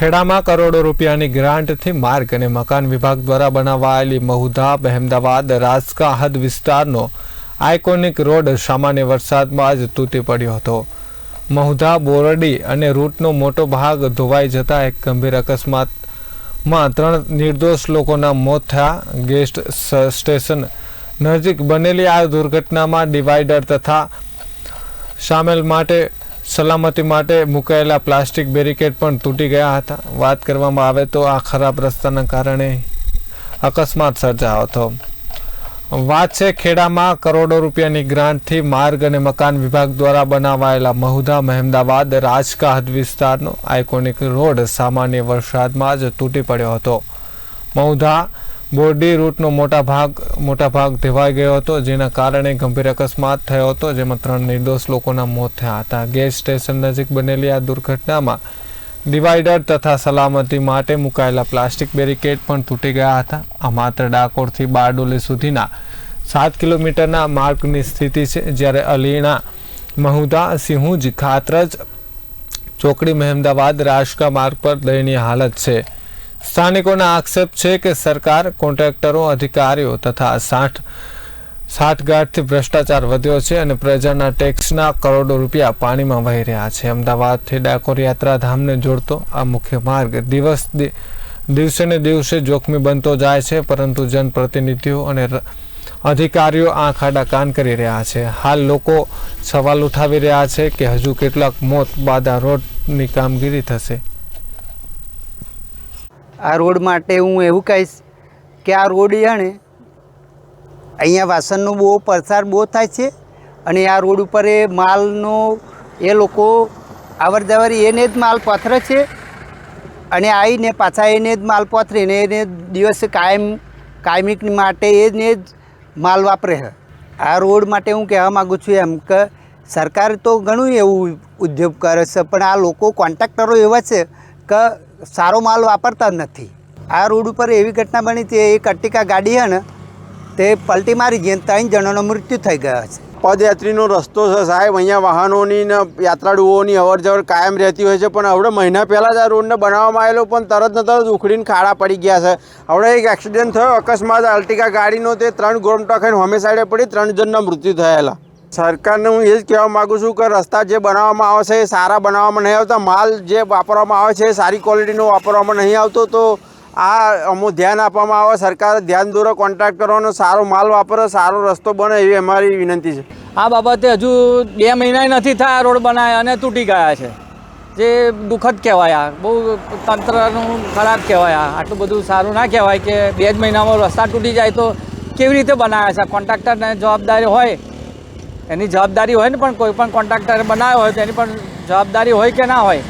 ખેડામાં કરોડો રૂપિયાની ગ્રાન્ટથી માર્ગ અને મકાન વિભાગ દ્વારા બનાવાયેલી મહુધા અહેમદાબાદ, રાજકા, હદ વિસ્તારનો આઇકોનિક રોડ સામાન્ય વરસાદમાં જ તૂટી પડ્યો હતો. મહુધા બોરડી અને રૂટનો મોટો ભાગ ધોવાઈ જતા એક ગંભીર અકસ્માતમાં ત્રણ નિર્દોષ લોકોના મોત થયા. ગેસ્ટ સ્ટેશન નજીક બનેલી આ દુર્ઘટનામાં ડિવાઈડર તથા સામેલ માટે સલામતી માટે મુકાયેલા પ્લાસ્ટિક બેરિકેડ પણ તૂટી ગયા હતા. વાત કરવામાં આવે તો આ ખરાબ રસ્તાના કારણે અકસ્માત સર્જાયો હતો. વાત છે ખેડામાં કરોડો રૂપિયાની ગ્રાન્ટથી માર્ગ અને મકાન વિભાગ દ્વારા બનાવાયેલા મહુધા મહેમદાવાદ રાજકા હદ વિસ્તારનો આઇકોનિક રોડ સામાન્ય વરસાદમાં જ તૂટી પડ્યો હતો. મહુધા બોરડી રૂટનો મોટા ભાગ મોટા ભાગ ધોવાઈ ગયો હતો, જેના કારણે ગંભીર અકસ્માત થયો હતો, જેમાં ત્રણ નિર્દોષ લોકોના મોત થયા હતા. ગેસ સ્ટેશન નજીક બનેલી આ દુર્ઘટનામાં ડિવાઈડર તથા સલામતી માટે મુકાયેલા પ્લાસ્ટિક બેરિકેડ પણ તૂટી ગયા હતા. આ માત્ર ડાકોરથી બારડોલી સુધીના સાત કિલોમીટરના માર્ગની સ્થિતિ છે, જ્યારે અલીણા મહુદા, સિંહુજ ખાતરજ, ચોકડી મહેમદાવાદ, રાજકા માર્ગ પર દયનીય હાલત છે. સ્થાનિકોના આક્ષેપ છે કે સરકાર કોન્ટ્રાક્ટરો, અધિકારીઓ તથા સાઠ સાઠગાંઠથી ભ્રષ્ટાચાર વધ્યો છે અને પ્રજાના ટેક્સના કરોડો રૂપિયા પાણીમાં વહી રહ્યા છે. અમદાવાદથી ડાકોર યાત્રાધામને જોડતો આ મુખ્ય માર્ગ દિવસ દિવસે ને દિવસે જોખમી બનતો જાય છે, પરંતુ જનપ્રતિનિધિઓ અને અધિકારીઓ આંખ આડા કાન કરી રહ્યા છે. હાલ લોકો સવાલ ઉઠાવી રહ્યા છે કે હજુ કેટલાક મોત બાદ આ રોડની કામગીરી થશે. આ રોડ માટે હું એવું કહીશ કે આ રોડ જાણે અહીંયા વાસણનો બહુ પ્રસાર બહુ થાય છે અને આ રોડ ઉપર એ માલનો, એ લોકો અવર જવર એને જ માલ પથરે છે અને આવીને પાછા એને જ માલ પથરે ને એને દિવસે કાયમ, કાયમિક માટે એને જ માલ વાપરે છે. આ રોડ માટે હું કહેવા માગું છું એમ કે સરકાર તો ઘણું એવું ઉદ્યોગ કરે છે, પણ આ લોકો કોન્ટ્રાક્ટરો એવા છે કે સારો માલ વાપરતા જ નથી. આ રોડ ઉપર એવી ઘટના બની હતી, એક અટ્ટિકા ગાડી હેને તે પલટી મારી ગઈ ત્રણ જણાનો મૃત્યુ થઈ ગયા છે. પદયાત્રીનો રસ્તો છે સાહેબ, અહીંયા વાહનોની ને યાત્રાળુઓની અવરજવર કાયમ રહેતી હોય છે, પણ હવે મહિના પહેલાં જ આ રોડને બનાવવામાં આવેલો, પણ તરત ને તરત ઉખડીને ખાડા પડી ગયા છે. હવે એક એક્સિડન્ટ થયો, અકસ્માત અલ્ટિકા ગાડીનો તે ત્રણ ગોમટો ખાઈને હોમે પડી, ત્રણ જણના મૃત્યુ થયેલા. સરકારને હું એ જ કહેવા માગું છું કે રસ્તા જે બનાવવામાં આવે છે એ સારા બનાવવામાં નહીં આવતા. માલ જે વાપરવામાં આવે છે એ સારી ક્વોલિટીનો વાપરવામાં નહીં આવતો. તો આ અમુક ધ્યાન આપવામાં આવે. સરકાર ધ્યાન દોરો કોન્ટ્રાક્ટ કરવાનો. સારો માલ વાપરે, સારો રસ્તો બને એવી અમારી વિનંતી છે. આ બાબતે હજુ બે મહિના નથી થયા રોડ બનાવ્યા અને તૂટી ગયા છે. જે દુઃખદ કહેવાય આ. બહુ તંત્રનું ખરાબ કહેવાય આટલું બધું સારું ના કહેવાય કે બે જ મહિનામાં રસ્તા તૂટી જાય તો કેવી રીતે બનાવ્યા છે? કોન્ટ્રાક્ટરને જવાબદારી હોય એની જવાબદારી હોય ને પણ કોઈ પણ કોન્ટ્રાક્ટરે બનાવ્યો હોય તો એની પણ જવાબદારી હોય કે ના હોય?